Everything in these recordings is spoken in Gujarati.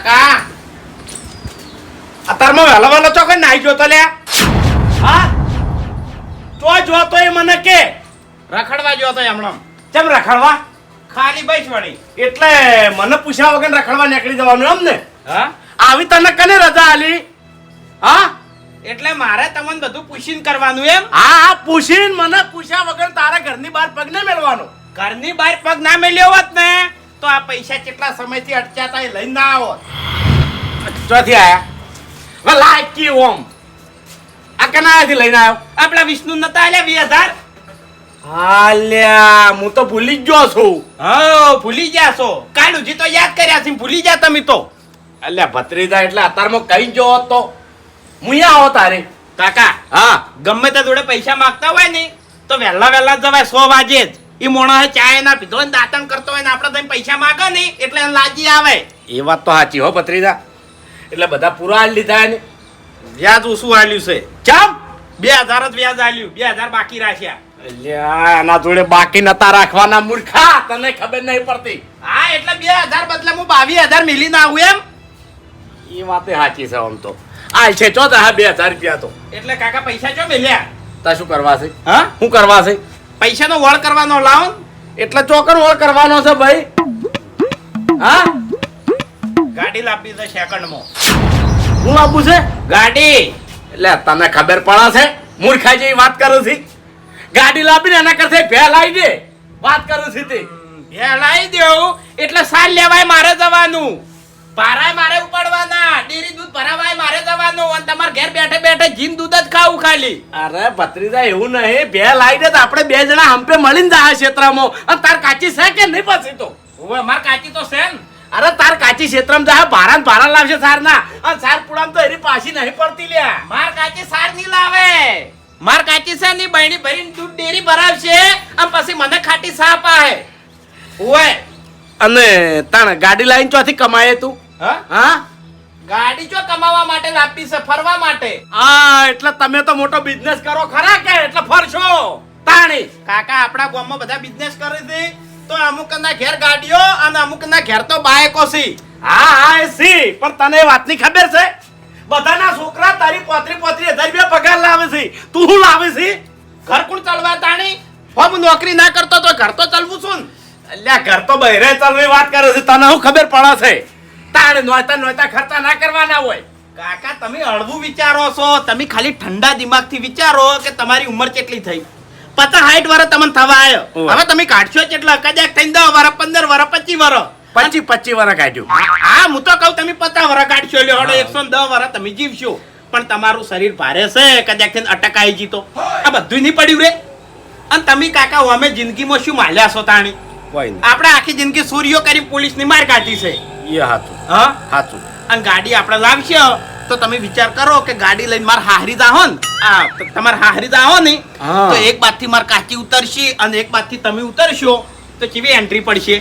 કાકા. અત્યારમાં વહેલો વહેલો કઈ નાઈ જોતો લે? હા? તો જોતો એ મને કે. રખડવા જોતો હમણાં. કેમ રખડવા? ખાલી બસ વળી. એટલે મને પૂછ્યા વગર રખડવા નીકળી જવાનું એમ ને? હા? આવી તને કને રજા આલી? હા? એટલે મારે તમને બધું પૂછીને કરવાનું એમ? હા હા પૂછીને મને પૂછ્યા વગર તારા ઘરની બહાર પગ ન મેળવાનો. ઘરની બહાર પગ ના મેલ્યો હોત ને? તો આ પૈસા કેટલા સમયથી અટક્યા હતા એ લઈને ના આવો. ચોથી આયા. લાયકી ઓમ. આ કનાથી લઈને આવ્યો? આપણા વિષ્ણુ નતા આલ્યા વીસ હજાર? હાલ્યા હું તો ભૂલી જ ગયો છું. હા ભૂલી ગયા છો. કાળુજી તો યાદ કર્યા છે ભૂલી ગયા તમે તો. અલ્યા ભત્રીજા એટલે અતારમાં કઈ જો તો. હું આવો તારે. કાકા હા. ગમે તે જોડે પૈસા માંગતા હોય ને તો વહેલા વહેલા જવાય સો વાગે જ. એ મોણો ચાય ના પીધો ને દાતણ કરતો હોય ને આપણે તમે પૈસા માંગે ને એટલે એને લાજી આવે. એ વાત તો સાચી હો ભત્રીજા. એટલે બધા પૂરા હાલ લીધા ને વ્યાજ ઓછું હાલ્યું છે. ચમ? બે હજાર જ વ્યાજ હાલ્યું બે હજાર બાકી રાખ્યા. આના જોડે બાકી નતા રાખવાના મૂર્ખા. તને ખબર નહીં પડતી. હા એટલે બે હજાર બદલે હું બાવીસ હજાર મિલી ના આવું એમ. એ વાતે સાચી છે આમ તો. આ છે ચો હા બે હજાર રૂપિયા તો. એટલે કાકા પૈસા ચો મેલ્યા? તા શું કરવા છે? હા? શું કરવા છે? પૈસાનો વળ કરવાનો લાવ. એટલે ચોકર વળ કરવાનો છે ભાઈ. હા? ગાડી લાપી છે સેકન્ડમાં. હું લાપું છે? ગાડી. એટલે તને ખબર પડે છે મૂર્ખા જેવી વાત કરું છું. ગાડી લાપીને એના કરતા ભેલ આવી દે. વાત કરું છું તે. ભેળાઈ દેવું. એટલે સાલ લેવાય મારે જવાનું. ભારાય મારે ઉપાડવાના. ડેરી દૂધ ભરાવાય મારે જવાનું. અને તમાર ઘેર બેઠે બેઠે જીન દૂધ જ ખાવું ખાલી. અરે ભત્રીજા એવું નહીં. બે લાવી દે તો આપણે બે જણા હંપે મળીને જાય ક્ષેત્રમાં. અને તાર કાચી છે કે નહીં પછી તો? હવે માર કાચી તો છે ને. અરે તાર કાચી ક્ષેત્રમાં જાય ભારા ભારા લાવશે સાર ના અને સાર પુડામ તો એની પાછી નહીં પડતી લ્યા માર કાચી સાર નહીં લાવે. માર કાચી છે ની બહેણી ભરીને દૂધ ડેરી ભરાવશે અને પછી મને ખાટી સાપ આહે. ઓય અને તાણ ગાડી લાવીને ચોથી કમાયે તું? હા? હા? ગાડી જો કમાવા માટે લાપી છે? ફરવા માટે? હા એટલે તમે તો મોટો બિઝનેસ કરો ખરા કે? એટલે ફરશો. તાણી. કાકા આપણા ગામમાં બધા બિઝનેસ કરે છે. તો અમુક ના ઘેર ગાડીઓ અને અમુક ના ઘેર તો બાયકો છે. હા હા એ સી. પણ તને વાતની ખબર છે? બધાના છોકરા તારી પોત્રી પોત્રી હજાર રૂપિયા પગાર લાવે છે. તું શું લાવે છે? ઘર કોણ ચાલવા તાણી? ફોર્મ નોકરી ના કરતો તો ઘર તો ચાલવું છું અલ્યા ઘર તો બહેરે ચલવી વાત કરે છે. તને શું ખબર પડે છે? તાણે નોતા નોતા ખર્ચા ના કરવાના હોય. કાકા તમે હળવું વિચારો છો. તમે ખાલી ઠંડા દિમાગથી વિચારો કે તમારી ઉંમર કેટલી થઈ. પચાસ હાઈટ વર્ષ તમને થવા આવ્યો હવે તમે કાઢશો કેટલા? કદાચ થઈને દસ વર્ષ પંદર વર્ષ પચીસ વર્ષ પચી પચી વાર કાઢ્યું. હા હું તો કહું તમે પચાસ વર્ષ કાઢશો. એટલે હડો એકસો દસ વર્ષ તમે જીવશો. પણ તમારું શરીર ભારે છે. કદાચ થઈને અટકાઈ જીતો. આ બધું નહીં પડ્યું રે. અને તમે કાકા અમે જિંદગીમાં શું માલ્યા છો તાણી? કોઈ આપણે આખી જિંદગી સૂર્યો કરી પોલીસની માર કાઢી છે. એ હાચું. હા? હાચું. અને ગાડી આપણે લાવશે. તો તમે વિચાર કરો કે ગાડી લઈને માર હાહરી જાહો ને. આ તમારે હાહરી જાહો ને. તો એક બાજથી માર કાચી ઉતરશે અને એક બાજથી તમે ઉતરશો. તો કેવી એન્ટ્રી પડશે?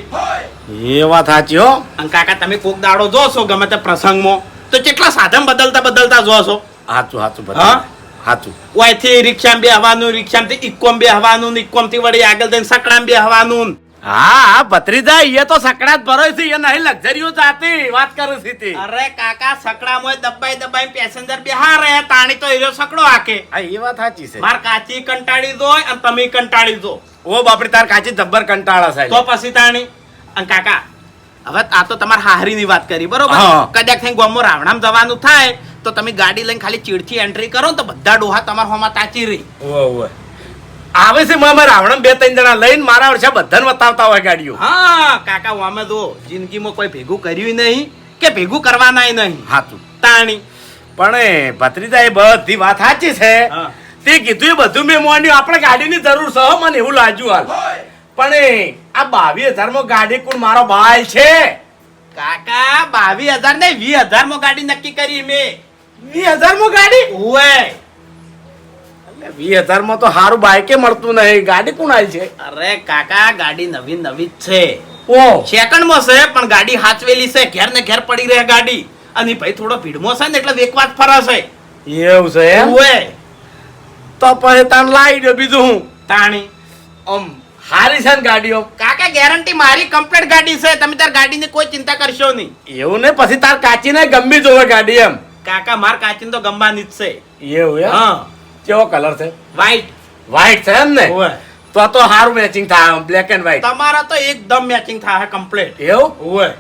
એ વાત સાચી હો. અને કાકા તમે કોક દાડો જોશો ગમે તે પ્રસંગમાં. તો કેટલા સાધન બદલતા બદલતા જોશો? સાચું સાચું? બધા હાચું. ઓયથી રિક્ષામાં બેહવાનું રિક્ષામાંથી ઇક્કોમ બેહવાનું ઇક્કોમથી વળી આગળ જઈને સકડામાં બેહવાનું હા હા ભત્રીજા એ તો સકડા જ ભરો છે એ નહીં લક્ઝરીઓ જાતી વાત કરું છું તે. અરે કાકા સકડામાં દબાઈ દબાઈ પેસેન્જર બેહા રહે તાણી તો હીરો સકડો આકે હા એ વાત સાચી છે. માર કાચી કંટાળી દો અને તમે કંટાળી દો ઓ બાપડી તાર કાચી જબ્બર કંટાળા છે. તો પછી તાણી. અને કાકા હવે આ તો તમારે હાહરીની વાત કરી બરોબર. કદાચ થઈ ગોમો રાવણામ જવાનું થાય તો તમે ગાડી લઈને ખાલી ચીડથી એન્ટ્રી કરો તો બધા ડોહા તમારા હોમાં તાચી રહી. ઓવે ઓવે આવે છે મારા રાવણમ બે ત્રણ જણા લઈને મારા વર્ષે બધાને બતાવતા હોય ગાડીઓ. હા કાકા વામે તો જિંદગીમાં કોઈ ભેગું કર્યું નહીં કે ભેગું કરવાના નહીં? હાતું તાણી. પણ એ ભત્રીજા એ બધી વાત સાચી છે. તે કીધું એ બધું મેં મોન્યું આપણે ગાડીની જરૂર છે મને એવું લાગ્યું હાલ. પણ એ આ બાવીસ હજારમાં ગાડી કોણ મારો ભાઈ છે. કાકા બાવીસ હજાર ને વીસ હજારમાં ગાડી નક્કી કરી મેં. વીસ હજારમાં ગાડી? ઓવે વીસ હજારમાં તો સારું બાઈકે મળતું નહીં. ગાડી કોણ આવી છે? અરે કાકા ગાડી નવી નવી જ છે. ઓ. સેકન્ડમાં છે પણ ગાડી હાચવેલી છે. ઘેર ને ઘેર પડી રહે ગાડી. અને ભાઈ થોડો ભીડમાં છે ને એટલે વેકવાત ફરાશે. એવું છે ઓવે તો પછી તાણ લાવી દો બીજું હું. તાણી આમ હારી છે ને ગાડીઓ. કાકા ગેરંટી મારી કમ્પ્લીટ ગાડી છે. તમે તાર ગાડીની કોઈ ચિંતા કરશો નહીં. એવું ને પછી તાર કાચીને ગમી જોવે ગાડી એમ. કાકા માર કાચીને તો ગમવાની જ છે. એવું હા. કેવો કલર છે? વ્હાઈટ વ્હાઈટ છે એમ ને? તો તો સારું મેચિંગ થાય બ્લેક એન્ડ વ્હાઈટ તમારા તો એકદમ મેચિંગ થાય કમ્પ્લીટ એવું? હોય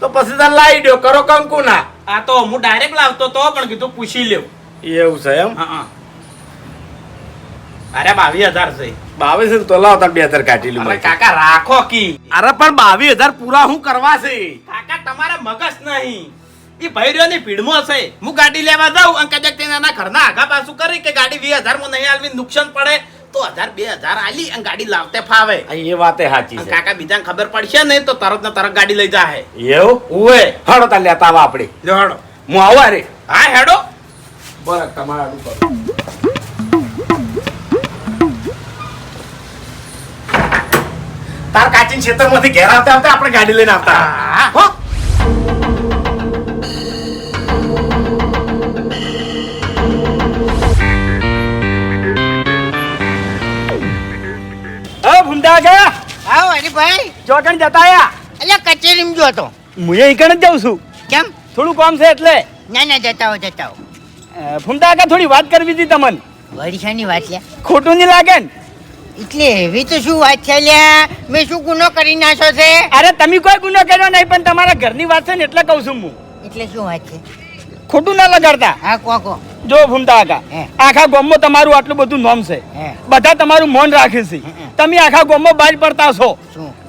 તો પછી તને લાવી દો કરો કંકુ ના. આ તો હું ડાયરેક્ટ લાવતો તો પણ કીધું પૂછી લેવું. એવું છે એમ? હા અરે બાવીસ હજાર છે. બાવીસ તો લાવ તાર બે હજાર કાઢી લઉં કાકા રાખો કી. અરે પણ બાવીસ હજાર પૂરા હું કરવા છે? કાકા તમારે મગજ નહીં. ઈ ભૈર્યોની ભીડમાં છે. હું ગાડી લેવા જાઉં અને કદાચ તેને એના ઘરના આગા પાછું કરી કે ગાડી વીસ હજારમાં નહીં આલવી નુકસાન પડે તો હજાર બે હજાર આલી અને ગાડી લાવતે ફાવે. એ વાતે સાચી છે. કાકા બીજાને ખબર પડશે ને તો તરત ને તરત ગાડી લઈ જાહે. એવું? ઉવે. હડો તાર લેતા આવા આપણે. હેડો. હું આવું રે હા હેડો. બરાબર તમારા ઉપર તાર કાચીન ક્ષેત્રમાંથી ઘેર આવતા આવતા આપણે ગાડી લઈને આવતા. હા. ભૂમતા ગયા? આવો હરીભાઈ ચોકણ જતા આયા? એટલે કચેરીમાં જો તો હું અહીં કણ જ જાઉં છું. કેમ? થોડું કામ છે એટલે. ના ના જતા હો જતા હો અ, ભૂમતા કાકા થોડી વાત કરવી હતી તમને. વરિષાની વાત લે. ખોટું નહીં લાગે ને? એટલે એવી તો શું વાત છે લ્યા મેં શું ગુનો કરી નાખ્યો છે? અરે તમે કોઈ ગુનો કર્યો નહીં પણ તમારા ઘરની વાત છે ને એટલે કહું છું હું. એટલે શું વાત છે? ખોટું ના લગાડતા. હા કો કો. જો ભૂમતા કાકા આખા ગોમમાં તમારું આટલું બધું નોમ છે. બધા તમારું મૌન રાખે છે. તમે આખા ગોમમાં બાજ પડતા છો.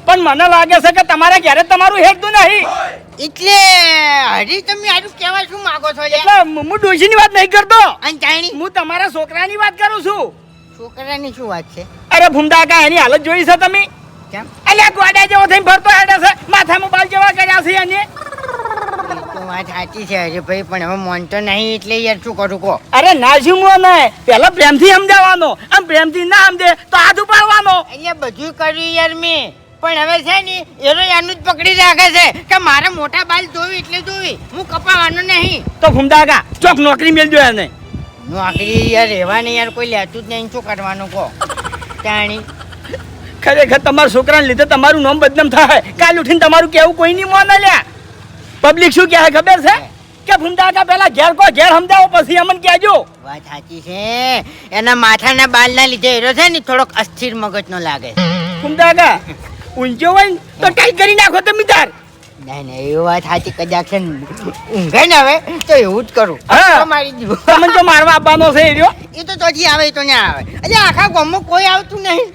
પણ મને લાગે છે કે તમારે ક્યારે તમારું હેરતું નહીં. એટલે હજી તમે આનું કહેવા શું માંગો છો એટલે હું ડોશીની વાત નહીં કરતો. અને જાણી હું તમારા છોકરાની વાત કરું છું. છોકરાની શું વાત છે? અરે ભૂમતા કાકા એની હાલત જોઈ છે તમે? કેમ? અલ્યા ગોડા જેવો થઈને ફરતો હેડે છે. માથામાં બાલ જેવા કર્યા છે એને. તો વાત સાચી છે હરીભાઈ પણ હવે મોનતો નહીં એટલે યાર શું કરું કો અરે નાસી મો ને પેલા પ્રેમથી સમજાવવાનો. આમ પ્રેમથી ના સમજે તો હાથ ઉપાડવાનો. એટલે બધું કર્યું યાર મેં. પણ હવે છે ને એનો એનું જ પકડી રાખે છે કે મારે મોટા બાલ ધોવી એટલે ધોવી. હું કપાવાનો નહીં. તો કાકા ચોક નોકરી મેલજો એને. નોકરી યાર રહેવા નહીં યાર કોઈ લેતું જ નહીં. શું કરવાનું કહો? ખરેખર તમારા છોકરાને લીધે તમારું નામ બદનામ થાય. કાલ ઉઠીને તમારું કેવું કોઈ નહીં મોને લ્યા પબ્લિક શું કહે ખબર છે? કે કાકા પેલા ઘેર કો ઘેર સમજાવો પછી અમન કહેજો. વાત સાચી છે. એના માથાના બાલના લીધે એરો છે ને થોડોક અસ્થિર મગજનો લાગે ભૂમતા ઊંચો હોય તો કઈ કરી નાખો તમે તાર. ના ના એ વાત સાચી કદાચ છે ઊંઘે ને હવે તો એવું જ કરું. મારી દીધું તમને તો મારવા આપવાનો છે એ તો તોથી આવે તો ના આવે. એટલે આખા ગામમાં કોઈ આવતું નહીં.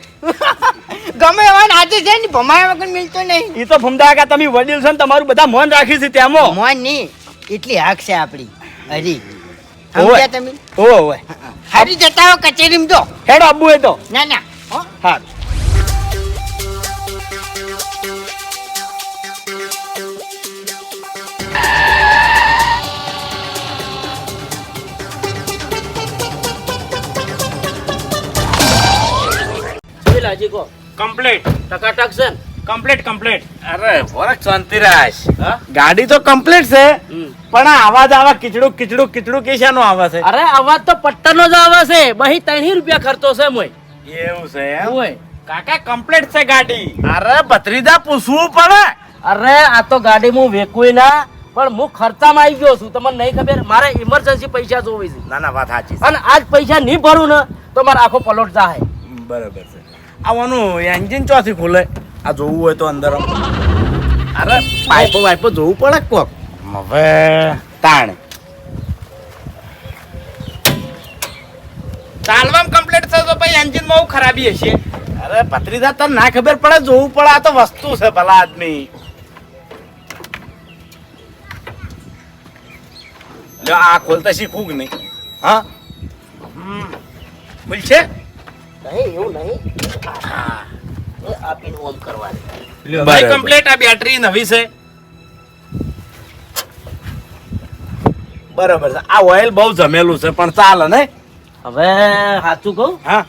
ગમે એવા નાચે છે ને ભમાયા વગર મિલતો નહીં. એ તો ભૂમતા કાકા તમે વડીલ છો ને તમારું બધા મન રાખી છે તેમાં મન નહીં એટલી હાક છે આપણી હરી. તમે? ઓવે ઓવે. હારી જતા હો કચેરીમાં જો હેડો આબુ એ તો. ના ના હો. હા કમ્પ્લીટ ટકાટક છે કમ્પ્લીટ કમ્પ્લીટ અરે વરક શાંતિરાજ. ગાડી તો કમ્પ્લીટ છે પણ આવાજ આવા કીચડું કીચડું કીચડું કેશાનો આવે છે. અરે અવાજ તો પટ્ટનો જ આવે છે. બહી ત્રણ રૂપિયા ખર્ચો છે મોય. એવું છે એમ? ઓય કાકા કમ્પ્લીટ છે ગાડી. અરે ભત્રીજા પૂછવું પડે. અરે આ તો ગાડી હું વેકુય ના પણ હું ખર્ચામાં આવી ગયો છું. તમને નહીં ખબર મારે ઇમરજન્સી પૈસા જોવી છે. ના ના વાત સાચી અને આજ પૈસા નહીં ભરું ને તો મારો આખો પલોટ જાય બરાબર છે. આવવાનું એન્જિન ચોથી ખુલે. આ જોવું હોય તો અંદર અરે, પાઇપો વાઇપો જોવું પડે કોક? હવે તાણ. ચાલવામાં કમ્પ્લીટ તો પછી એન્જિનમાં બહુ ખરાબી હશે. અરે પત્રીદા તને ના ખબર પડે, જોવું પડે, આ તો વસ્તુ છે ભલા આદમી. આ ખોલતા શીખવું કે નહીં? હા? ખુલશે નહીં એવું નહીં. હા એ આપીને ઓમ કરવા ભાઈ. કમ્પ્લીટ આ બેટરી નવી છે. બરાબર છે. આ ઓઇલ બહુ જમેલું છે પણ ચાલે ને હવે સાચું કહું હા.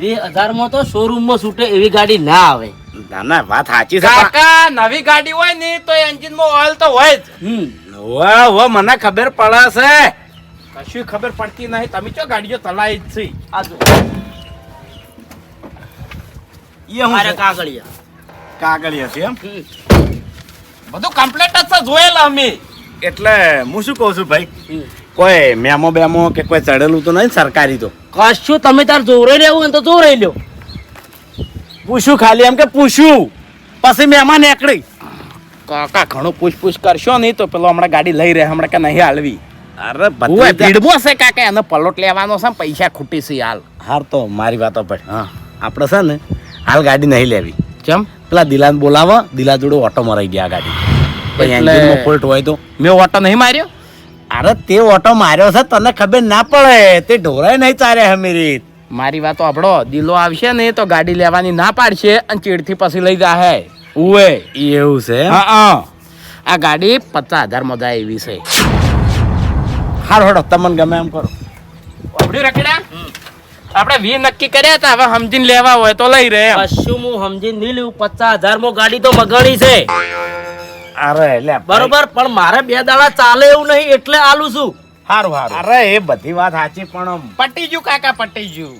વીસ હજારમાં તો શોરૂમમાં છૂટે એવી ગાડી ના આવે. ના ના વાત સાચી છે કાકા નવી ગાડી હોય ને તો એન્જિનમાં ઓઇલ તો હોય જ. હમ. વાહ વાહ મને ખબર પડે છે. કશું ખબર પડતી નહીં. તમે ચો ગાડીઓ ચલાવી જ છે? આ જો એ હું મારે કાગળિયા. કાગળિયા છે એમ? બધું કમ્પ્લીટ જ છે જોયેલા અમે. એટલે હું શું કહું છું ભાઈ? કોઈ મેમો બેમો કે કોઈ ચડેલું તો નહીં સરકારી તો? કશું તમે તાર જોરે લેવું હોય તો તો જોરે લ્યો. પૂછ્યું ખાલી એમ કે પૂછ્યું પછી મહેમાન નીકળી કાકા ઘણું પૂછપૂછ કરશો નહીં તો પેલો હમણાં ગાડી લઈ રહે હમણાં કે નહીં હાલવી. અરે બધું ભીડમો છે કાકા એનો પલોટ લેવાનો છે પૈસા ખૂટી છે હાલ. હાર તો મારી વાતો પર. હા. આપણે છે ને હાલ ગાડી નહીં લેવી. કેમ? પેલા દિલાને બોલાવવા દિલા જોડે ઓટો મરાઈ ગયા ગાડી. એટલે- engine હોય તો. મેં ઓટો નહીં માર્યો? અરે તે ઓટો માર્યો છે તને ખબર ના પડે. તે ઢોરાય નહીં ચારે હમીરી મારી વાતો આપણો દિલો આવશે ને તો ગાડી લેવાની ના પાડશે અને ચીડથી પછી લઈ જાહે. ઉવે. એવું છે? હા આ ગાડી પચાસ હજાર મજા એવી છે. હાર હડો તમને ગમે એમ કરો. રખડ્યા આપણે વી નક્કી કર્યા હતા હવે સમજીને લેવા હોય તો લઈ રહે. કશું હું સમજીને નહીં લેવું પચાસ હજારમાં ગાડી તો મગાડી છે. અરે એટલે બરોબર પણ મારે બે દાડા ચાલે એવું નહીં એટલે આલું છું. હારું હારું. અરે એ બધી વાત સાચી પણ પટી ગયું કાકા પટી ગયું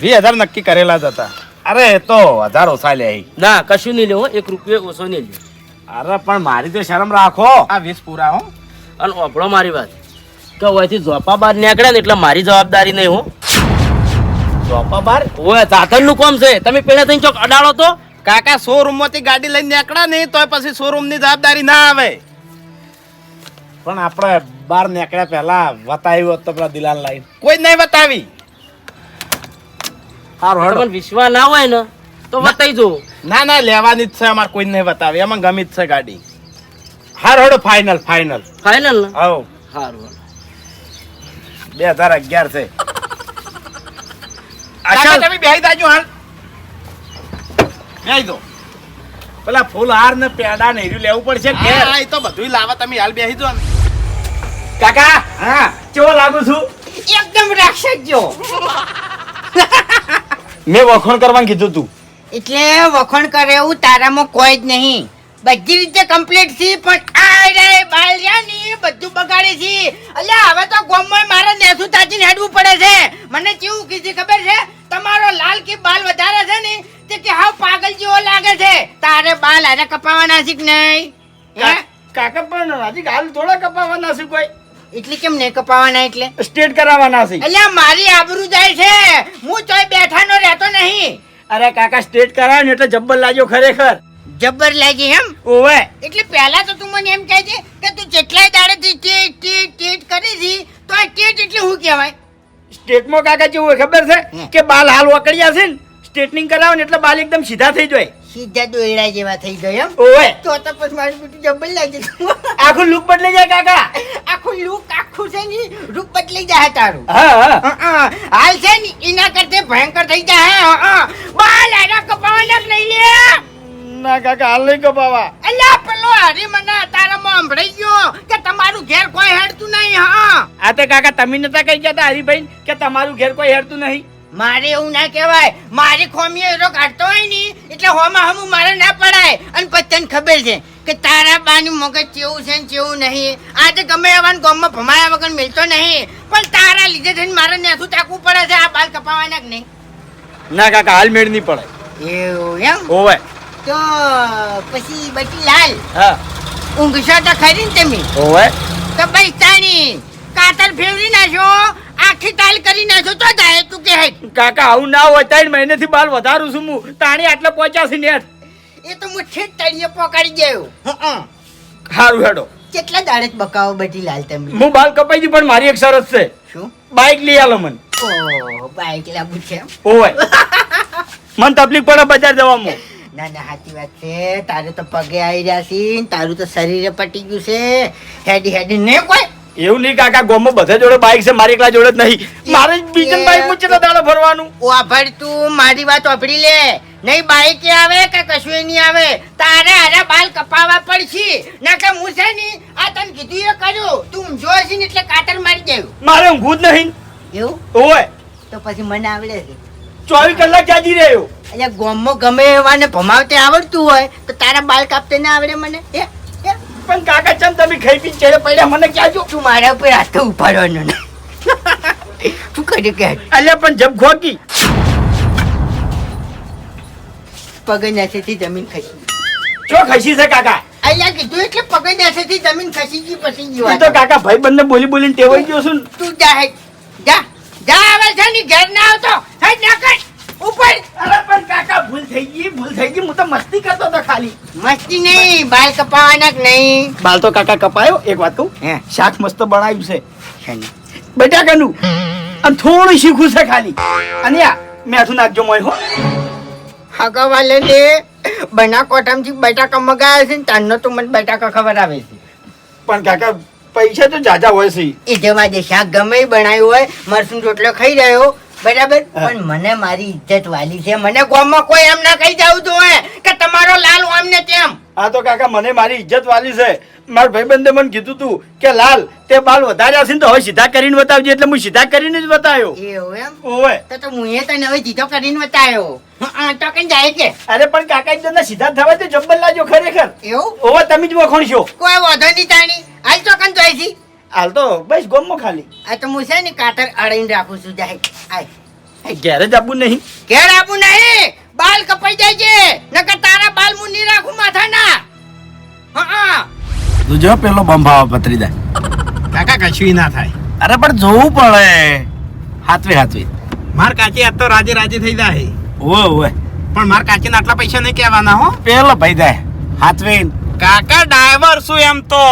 વીસ હજાર નક્કી કરેલા જ હતા. અરે એ તો હજાર ઓછા લે. ના કશું નહીં લેવું એક રૂપિયો ઓછો નહીં લેવું. અરે પણ મારી તો શરમ રાખો. આ વીસ પૂરા હો. અને ઓભળો મારી વાત. કે અહીંથી ઝોપા બાર નીકળે ને એટલે મારી જવાબદારી નહીં હું. ચોપા બાર? ઓય સાધનનું કોમ છે. તમે પેલા થઈને ચોક અડાડો તો. કાકા શોરૂમમાંથી ગાડી લઈને નીકળ્યા નહીં તોય પછી શોરૂમની જવાબદારી ના આવે. પણ આપણે બાર નીકળ્યા પહેલા વતાવ્યું હોત તો પેલા દિલાલ લાઈન. કોઈ નહીં વતાવી. સારું હડો. પણ વિશ્વાસ ના હોય ને તો વતાવી જો ના ના લેવાની જ છે અમારે કોઈ નહીં બતાવી એમાં ગમી જ છે ગાડી. હાર હડો ફાઇનલ ફાઇનલ ફાઇનલ ને? આવો સારું બે હજાર અગિયાર છે. કાકા તમે બેહી જાજો હાલ. બેહી દો. પેલા ફૂલ ને પેડા ને લેવું પડશે ને હા એ તો બધું લાવા તમે હાલ બેહી દો કાકા હા. કેવો લાગુ છું? એકદમ રાક્ષસ જો મેં વખોણ કરવાનું કીધું તું. એટલે વખણ કરે એવું તારામાં કોઈ જ નહીં. બધી રીતે કમ્પ્લીટ છે પણ આ રે બાલ રહ્યા બધું બગાડે છે. અલ્યા હવે તો ગોમમાં મારે નેસું તાજી હેડવું પડે છે. મને કેવું કીધી ખબર છે? તમારો લાલ કે બાલ વધારે છે ને તે કે હાવ પાગલ જેવો લાગે છે. તારે બાલ આને કપાવાના છે કે નહીં? હે? કાકા પણ હજી હાલ થોડા કપાવાના છે કોઈ. એટલે કેમ નહીં કપાવાના એટલે? સ્ટેટ કરાવવાના છે. એટલે મારી આબરૂ જાય છે. હું તોય બેઠાનો રહેતો નહીં. અરે કાકા સ્ટેટ કરાવ ને એટલે જબ્બર લાગ્યો ખરેખર. જબ્બર લાગી એમ? ઓવે. એટલે પહેલા તો તું મને એમ કહે છે કે તું જેટલાય દાડે ટીટ ટીટ ટેટ કરી હતી તો આ ટીટ એટલે શું કહેવાય? સ્ટેટમાં કાકા જેવું ખબર છે? કે બાલ હાલ વકડ્યા છે ને સ્ટ્રેટનિંગ કરાવે ને એટલે બાલ એકદમ સીધા થઈ જાય. સીધા દોયડા જેવા થઈ ગયા એમ? ઓય તો તો પછી મારી બેટી જબલ લાગી આખું લુક બદલી જાય કાકા. આખું લુક આખું છે ને રૂપ બદલી જાય તારું. હા હા. હં, હં. હાલ છે ને એના કરતે ભયંકર થઈ જાય. હા હા બાલ આના કપાવાના નહીં લે ના કાકા હાલ નહીં કપાવા. અલ્યા પેલો હરી મને તારામાં સાંભળી ગયો કે તમારું ઘેર કોઈ હેડતું નહીં હા? આ તે કાકા તમે નતા કહી ગયા હરિભાઈ કે તમારું ઘેર કોઈ હેડતું નહીં? મારે એવું ના કહેવાય. મારી ખોમીએ એરો કાઢતો હોય ને એટલે હોમાં હમું મારે ના પડાય. અને પછી તને ખબર છે કે તારા બાનું મગજ કેવું છે ને કેવું નહીં. આજે ગમે એવાને ગામમાં ભમાયા વગર મિલતો નહીં. પણ તારા લીધે થઈને મારે નેથું ચાકવું પડે છે આ બાલ કપાવાના કે નહીં? ના કાકા હાલ મેળ નહીં પડે એવું એમ? ઓવે તો પછી બટી લાલ. હા. ઊંઘશો તો ખરી ને તમે. ઓવે તો તાણી કાતર ફેરવી નાખો આખી તાલ કરી નાખો તો જાય તું કે કાકા આવું ના હોય ત્રણ મહિનેથી બાલ વધારું છું હું. તાણી આટલે પહોંચ્યા નેટ. એ તો હું ઠેઠ તળીએ પકડી ગયો. હારું સારું હેડો. કેટલા દાડે બકાવો બટી લાલ તમે. હું બાલ કપાઈ દી પણ મારી એક શરત છે. શું? બાઇક લઈ આલો મને. ઓ બાઈક લાવું છે. ઓય મન તકલીફ પડે બજાર જવામાં. ના ના સાચી વાત છે. તારે તો પગે આવી રહ્યા છે. તારું તો શરીરે પટી ગયું છે. હેડી હેડી ને કોઈ? એવું નહીં કાકા ગોમમાં બધા જોડે બાઇક છે મારી એકલા જોડે જ નહીં. મારે બીજન બાઇકમાં ચેટલા દાડો ફરવાનું. ઓ આભાર તું મારી વાત વાપરી લે. નહીં બાઈક આવે કે કશું નહીં આવે? તારે અરે બાલ કપાવા પડશે. ના કે હું છે ને આ તને કીધું એ કર્યું તું જો છે ને એટલે કાતર મારી દેવું. મારે ઊંઘું જ નહીં. એવું? ઓય. તો પછી મને આવડે છે. ચોવીસ કલાક જાજી રહ્યો. અહીંયા ગોમમાં ગમે એવાને ભમાવતે આવડતું હોય તો તારા બાલ કાપતે ના આવડે મને? પણ કાકા ચમ તમે ખાઈ પી ચડે પડ્યા? મને ક્યાં જો તું મારા ઉપર હાથ ઉપાડવાનો ને. તું કરી કે? અલ્યા પણ જબ ખોકી પગ આસેથી જમીન ખસી ચો ખસી છે કાકા? અહીંયા કીધું એટલે પગ આસેથી જમીન ખસી ગઈ પછી ગઈ તું તો કાકા ભાઈ બંને બોલી બોલીને ટેવાઈ ગયો છું તું જા હે. જા. જા આવે છે ની ઘેર ના આવતો હે ના ઉપર. અરે પણ કાકા ભૂલ થઈ ગઈ ભૂલ થઈ ગઈ. હું તો મસ્તી કરતો હતો ખાલી. મસ્તી નહીં બાલ કપાવાના નહીં? બાલ તો કાકા કપાયો એક વાત કહું. હે. શાક મસ્ત બનાવ્યું છે? બટાકાનું અને થોડું શીખું છે ખાલી. અને આ મેઠું નાખજો મોય હો. હગાવાલે ને બના કોટામથી બટાકા મગાવ્યા છે ને તારનો તો મને બટાકા ખબર આવે છે. પણ કાકા પૈસા તો જાજા હોય છે એ જેમાં જે શાક ગમે બનાવ્યું હોય મરસું રોટલો ખાઈ રહ્યો. બરાબર? પણ મને મારી ઇજ્જત વાલી છે. મને ગામમાં કોઈ એમ ના કહી જવું જોઈએ કે તમારો લાલ આમ ને તેમ આ તો કાકા મને મારી ઇજ્જત વાલી છે. મારા ભાઈબંધે મને કીધું તું કે લાલ તે બાલ વધાર્યા છે ને તો હવે સીધા કરીને બતાવજે એટલે હું સીધા કરીને જ બતાવ્યો એવું એમ? ઓવે. તો તો હું એ તને હવે સીધો કરીને બતાવ્યો તો કઈ જાય કે? અરે પણ કાકા એકદમ સીધા થવા તો જબ્બલ લાજો ખરેખર. એવું? ઓવે તમે જ વખોણશો. કોઈ વાંધો નહીં તાણી. હાલ તો કઈ જાય છે હાલ તો બસ ગોમો ખાલી. આ તો હું છે ને કાતર અડીને રાખું છું જાય. આય. ઘેરે જ આપું નહીં. ઘેર આપું નહીં. બાલ કપાઈ જાય છે. નકર તારા બાલ હું નહીં રાખું માથાના. હા હા. તું જો પેલો બંભાવ પતરી જાય કાકા કશું ના થાય. અરે પણ જોવું પડે. Hathway Hathway. માર કાચી આજ તો રાજી રાજી થઈ જાય. ઓવે ઓવે. પણ માર કાચીને આટલા પૈસા નહીં કહેવાના હો. પેલો ભાઈ જાય. હાથવે. કાકા ડ્રાઈવર શું એમ તો.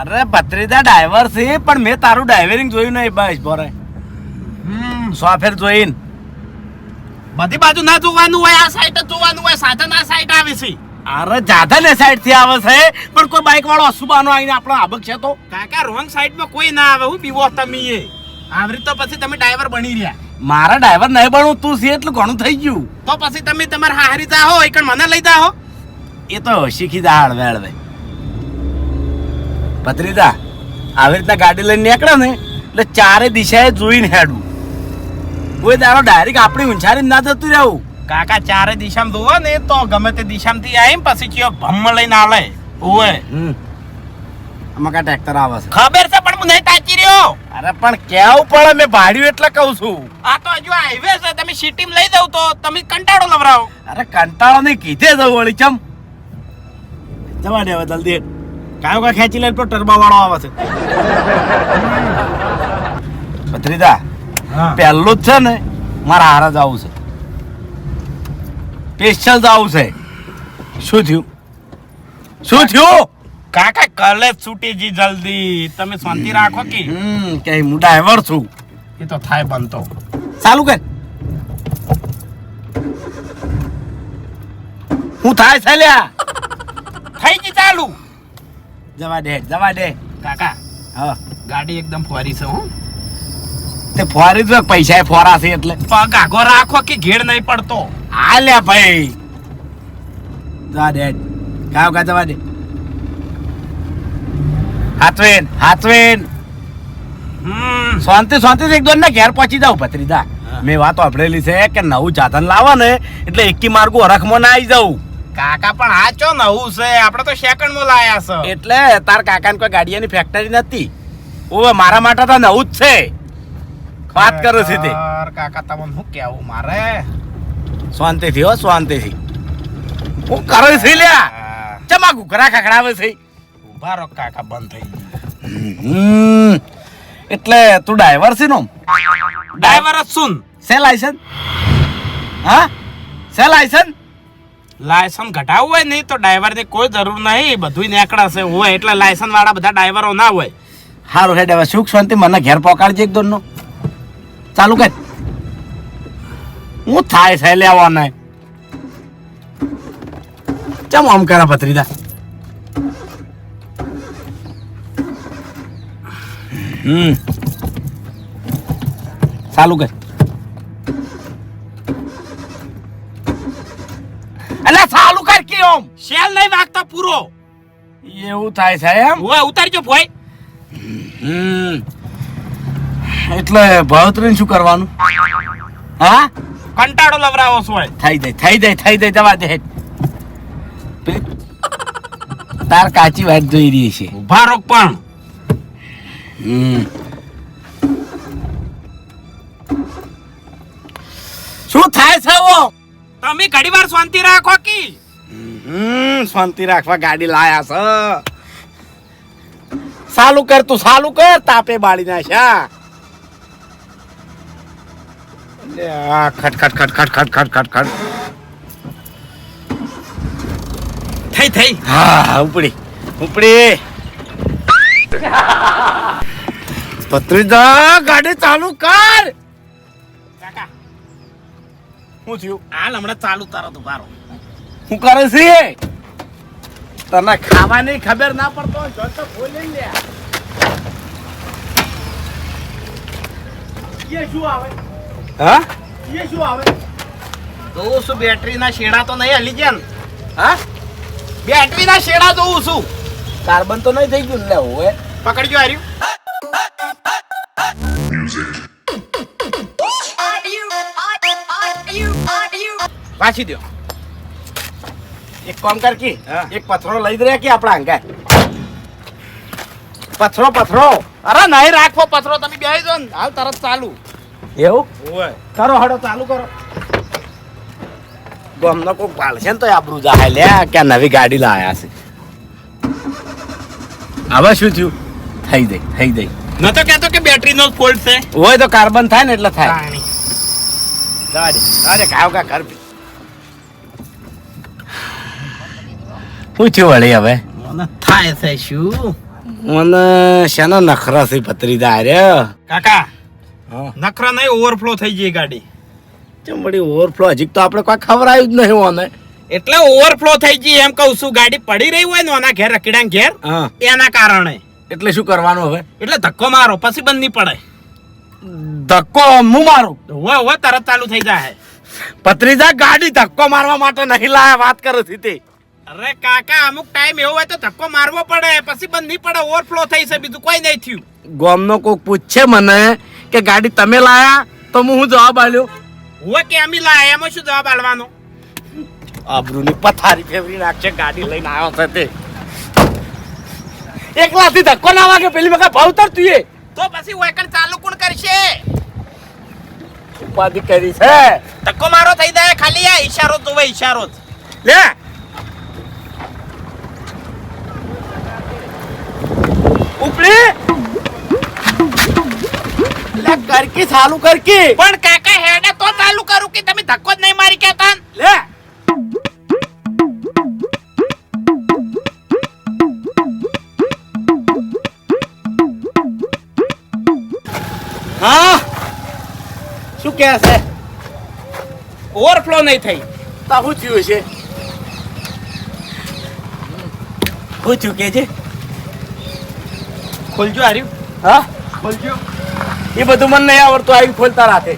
અરે ભત્રીજા ડ્રાઈવર છે પણ મેં તારું ડ્રાઈવરિંગ જોયું નહીં બસ બોરે સોફેર જોઈન. બધી બાજુ ના જોવાનું હોય આ સાઈડ જ જોવાનું હોય સાધન આ સાઈડ આવે છે. અરે જાધા ને સાઈડથી આવે છે પણ કોઈ બાઈક વાળો અસુબાનો આવીને આપણો આબક છે તો? કાકા રોંગ સાઈડમાં કોઈ ના આવે હું પીવો તમે એ. આવરી તો પછી તમે ડ્રાઈવર બની રહ્યા. મારા ડ્રાઈવર નહીં બનવું તું છે એટલું ઘણું થઈ ગયું. તો પછી તમે તમારા હારી જાઓ એક મને લઈ જાઓ એ તો શીખી જા હળવે હળવે. પત્રીદા આવી રીતના ગાડી લઈને નીકળે ને એટલે ચારે દિશાએ જોઈને હેડવું. કોઈ તારો ડાયરેક્ટ આપણી ઊંચારી ના જતું રહેવું. કાકા ચારે દિશામાં જોવો ને તો ગમે તે દિશામાંથી આવી પછી કયો ભમ લઈને આલે ઓવે હમ. આમાં કા ટ્રેક્ટર આવે છે. ખબર છે પણ હું નહીં તાચી રહ્યો. અરે પણ કેવું પડે મેં ભાડ્યું એટલે કહું છું. આ તો હજુ હાઈવે છે તમે સિટીમાં લઈ જાવ તો તમે કંટાળો લવરાવો અરે કંટાળો નહીં કીધે જવું વળી ચમ. જવા દે હવે જલ્દી. કાયો કા ખેંચી લે ટર્બા વાળો આવે છે. ભત્રીદા પહેલું જ છે ને મારા હારા જ આવું છે. સ્પેશિયલ જ આવું છે. શું થયું? શું થયું? કાકા કલે છૂટી જી જલ્દી. તમે શાંતિ રાખો કે? હમ કે હું ડ્રાઈવર છું. એ તો થાય બનતો. ચાલુ કર. હું થાય છે લ્યા. થઈ જી ચાલુ. જવા દે જવા દે કાકા. હા. ગાડી એકદમ ફોરી છે હું. તે ફોરી જ પૈસા એ ફોરા છે એટલે. આગો રાખો કે ઘેડ નહીં પડતો. હાલ્યા ભાઈ. જવા દે. ગાવ કા જવા દે. હાથવેન હાથવેન. શાંતિ શાંતિ એક દોન ના ઘેર પહોંચી જાવ ભત્રીદા મેં વાત સાંભળેલી છે કે નવું સાધન લાવવા ને એટલે એકી માર્ગો હરખમાં ના આવી જાઉં. કાકા પણ આ ચો નવું છે. આપણે તો સેકન્ડમાં લાયા છે. એટલે તાર કાકાને કોઈ ગાડીની ફેક્ટરી નથી. ઓવે મારા માટે તો નવું જ છે. વાત કરો છે તે. યાર, કાકા તમને શું કેવું મારે? શાંતિથી હો શાંતિથી. હું કરે છે લ્યા. ચમા ઘૂઘરા ખખડાવે છે. ઊભા રહો કાકા બંધ થઈ એટલે તું ડ્રાઈવર છે નો ડ્રાઈવર જ સુન સે લાયસન્સ હા? સે લાયસન્સ લાયસન્સ ઘટાવવું હોય નહીં તો ડ્રાઈવરની કોઈ જરૂર નહીં. બધું નીકળશે હોય એટલે લાયસન્સ વાળા બધા ડ્રાઈવરો ના હોય. સારું હેડ, હવે સુખ શાંતિ, મને ઘેર પહોંચાડજે એક દોનનો. ચાલુ કર. હું થાય છે લેવાના ચમ આમ કરા ભત્રીદા હમ. ચાલુ કર અલા ચાલુ કર કે ઓમ શેલ નહીં વાગતો પૂરો. એવું થાય છે એમ? હોય ઉતારજો ભોય એટલે ભાવતરીને શું કરવાનું? હા? કંટાળો લવરાવો છો થઈ જાય થઈ જાય થઈ જાય જવા દે. તાર કાચી વાત જોઈ રહી છે. ઊભા રોક પણ. શું થાય છે તમે ઘડી વાર શાંતિ રાખો કી? શાંતિ રાખવા ગાડી લાયા છે. સાલું કર તું, સાલું કર, તાપે બાળી નાખ્યા ખટ ખટ ખટ ખટ ખટ ખટ થઈ થઈ. હા, ઉપડી ઉપડી. પત્રીદા ગાડી ચાલુ કર. શું થયું? હાલ હમણાં ચાલુ તરત ઉભારો હું કરે છે તને ખાવાની ખબર ના પડતો જો તો બોલી લે. યે શું આવે? હા? યે શું આવે? તો શું બેટરીના શેડા તો નહીં હલી ગયા હા? બેટરીના શેડા તો શું કાર્બન તો નહીં થઈ ગયું લે હોય પકડજો આર્યું. પાછી દો એક કામ કર કી હા. એક પથરો લઈ દે કે આપણા અંગે. પથરો પથરો. અરે નહીં રાખવો પથરો તમે બેહી જો ને હાલ તરત ચાલુ. એવું? ઓય કરો હડો ચાલુ કરો. ગમનો કોક પાળશે ને તો આબરૂ જાય લે કે નવી ગાડી લાયા છે. હવે શું થયું? થઈ જઈ થઈ જઈ ન તો કહેતો કે બેટરી નો ફોલ્ટ છે. હોય તો કાર્બન થાય ને એટલે થાય. જાજે ખાવ કા ઘર શું થયું વળી હવે? મને થાય છે શું? મને શેનો નખરા છે ભત્રીજા રે કાકા હા. નખરા નહીં ઓવરફ્લો થઈ ગઈ ગાડી. ચમ વળી ઓવરફ્લો હજી તો આપણે કોઈ ખવડાયું જ નહીં ઓને. એટલે ઓવરફ્લો થઈ ગઈ એમ કહું છું ગાડી પડી રહી હોય ને આના ઘેર રકીડા ઘેર એના કારણે. એટલે શું કરવાનું હવે? એટલે ધક્કો મારો પછી બંધ નહીં પડે. ધક્કો હું મારું? હોય હોય તરત ચાલુ થઈ જાય. પત્રીજા ગાડી ધક્કો મારવા માટે નહીં લાયા વાત કરે છે તે અરે કાકા અમુક ટાઈમ એવો હોય તો ધક્કો મારવો પડે પછી બંધ નહીં પડે ઓવરફ્લો થઈ છે બીજું કોઈ નહીં થયું. ગોમનો કોક પૂછે મને કે ગાડી તમે લાયા? તો હું હું જવાબ આલ્યો? હું કે અમે લાયા એમાં શું જવાબ આલવાનો? આબરૂની પથારી ફેરવી નાખશે ગાડી લઈને આવ્યો છે તે. એકલાથી ધક્કો ના વાગે પેલી વખત ભાવ તર તું એ. તો પછી વેકણ ચાલુ કોણ કરશે? ઉપાધિ કરી છે. ધક્કો મારો થઈ જાય ખાલી આ ઈશારો તો ઈશારો જ. લે ઉપડી લે કરકી ચાલુ કરકી. પણ કાકા હેડે તો ચાલુ કરું કે તમે ધક્કો જ નહીં મારી કહેતા લે. હા? શું કહે છે? ઓવરફ્લો નહીં થઈ. તો શું થયું છે શું થયું કે છે? ખોલજો હાર્યું હા? ખોલજો. એ બધું મને નહીં આવડતું આવી ખોલતા રાખે.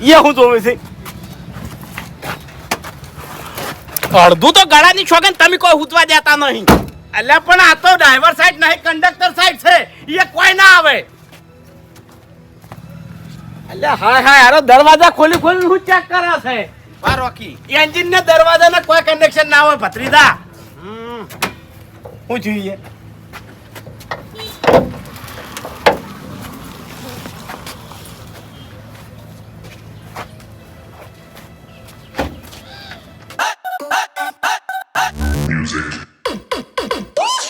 એ હું જોવે છે? અડધું તો ગળાની છોગન તમે કોઈ હૂતવા દેતા નહીં. એટલે પણ આ તો ડ્રાઈવર સાઈડ નહીં કંડક્ટર સાઈડ છે. એ કોઈ ના આવે. એટલે હાય હા યાર દરવાજા ખોલી ખોલી હું ચેક કરે છે બાર રોકી એન્જિન ને દરવાજા ને કોઈ કનેક્શન ના હોય ભત્રીદા 嗯，我建议。Music.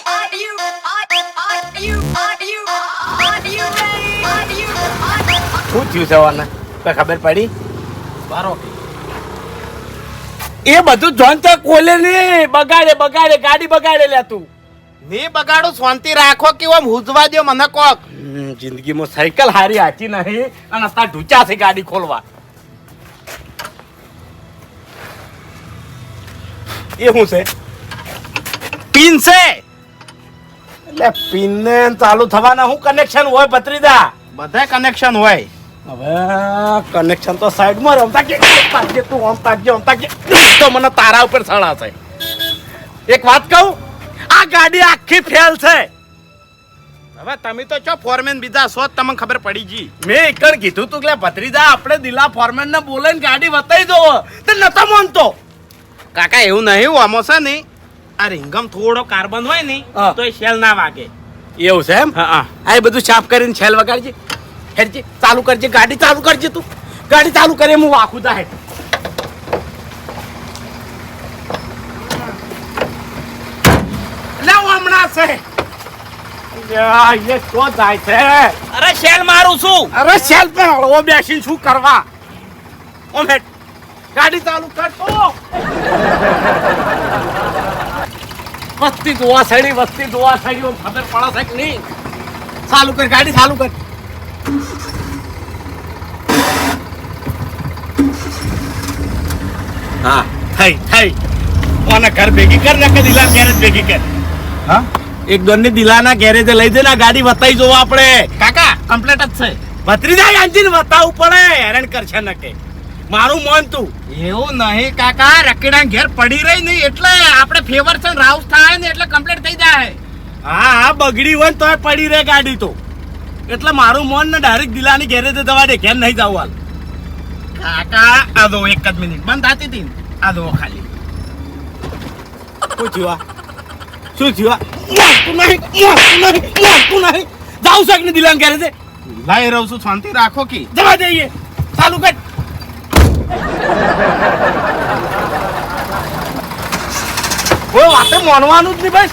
Are you? Are you? Are you? Are you? એ બધું જોન તો ખોલે ને બગાડે બગાડે ગાડી બગાડે લે તું. ની બગાડું શાંતિ રાખો કે ઓમ હુજવા દો મને કોક. જિંદગીમાં સાયકલ હારી હાચી નહીં અને અત્યારે ઢૂંચા છે ગાડી ખોલવા. એ શું છે? પિન છે. એટલે પિનને ચાલુ થવાના શું કનેક્શન હોય ભત્રીદા બધા કનેક્શન હોય. હવે કનેક્શન તો સાઈડમાં રમતા કે તું આમ તાકજે આમ તાકજે તો મને તારા ઉપર સળાશે એક વાત કહું આ ગાડી આખી ફેલ છે. હવે તમે તો છો ફોરમેન બીજા છો તમને ખબર પડી જી. મેં એકણ કીધું તું કે ભત્રીજા આપણે દિલા ફોરમેન ને બોલાઈને ગાડી વતાઈ દો. તે નતો માનતો. કાકા એવું નહીં આમો છે ને આ રિંગમ થોડો કાર્બન હોય ને. તો એ શેલ ના વાગે. એવું છે એમ? હા આ બધું સાફ કરીને છેલ વગાડજે. હેડજે ચાલુ કરજે ગાડી ચાલુ કરજે તું. ગાડી ચાલુ કરે હું વાખું તા લે હમણાં છે જાય છે. અરે શેલ મારું છું. અરે શેલ પર હળવો બેસીને શું કરવા? ઓમ ગાડી ચાલુ કર તો. વસ્તી જોવા સડી વસ્તી જોવા સડી ખબર પડે છે કે નહીં? ચાલુ કર ગાડી ચાલુ કર. હા થઈ થઈ. ઓને ઘર ભેગી કર ને કે દિલા ગેરેજ ભેગી કર. હા? એક દોનની દિલાના ગેરેજે લઈ જઈને ગાડી વતાઈ જોવા આપણે. કાકા કમ્પ્લેટ જ છે. ભત્રીજા એન્જિન વતાવું પડે. હેરાન કરશે ન કે મારું મન તું. એવું નહીં કાકા રકીડા ઘેર પડી રહી નહીં એટલે આપણે ફેવર છે રાઉસ થાય ને એટલે કમ્પ્લીટ થઈ જાય. હા હા બગડી હોય ને તોય પડી રહે ગાડી તો. એટલે મારું મન ને ડાયરેક્ટ દિલાની ગેરેજે દવા દે ઘેર નહીં જવું હાલ. કાકા આ દો એક જ મિનિટ બંધ થતી હતી આ દો ખાલી. પૂછ્યું આ? શું થયું? મારતું નહીં મારતું નહીં મારતું નહીં. જાઉં કે લાઈ રહું છું શાંતિ રાખો કે. જવા દઈએ ચાલુ કર. કોઈ વાતે માનવાનું જ નહીં બસ.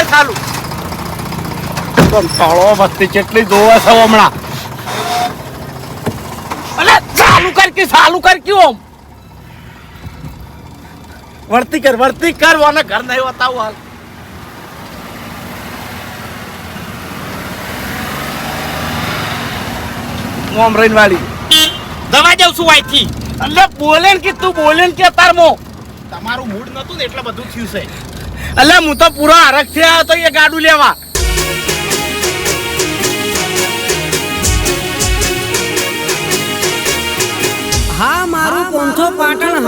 એ ચાલુ. કંટાળો વસ્તી કેટલી જોવા છે હમણાં. અલે ચાલુ કર કે ચાલુ કર ક્યું ઓમ. વર્તી કર વર્તી કર વાને ઘર નહીં બતાવું હાલ. મોમ રહીને વાળી. દવા જાઉં છું અહીંથી અલે બોલે ને કે તું બોલે ને કે તાર મો. તમારું મૂડ નતું ને એટલે બધું થયું છે. અલે હું તો પૂરો હરખથી આવ્યો તો એ ગાડું લેવા. હા મારું પોંથો પાટણ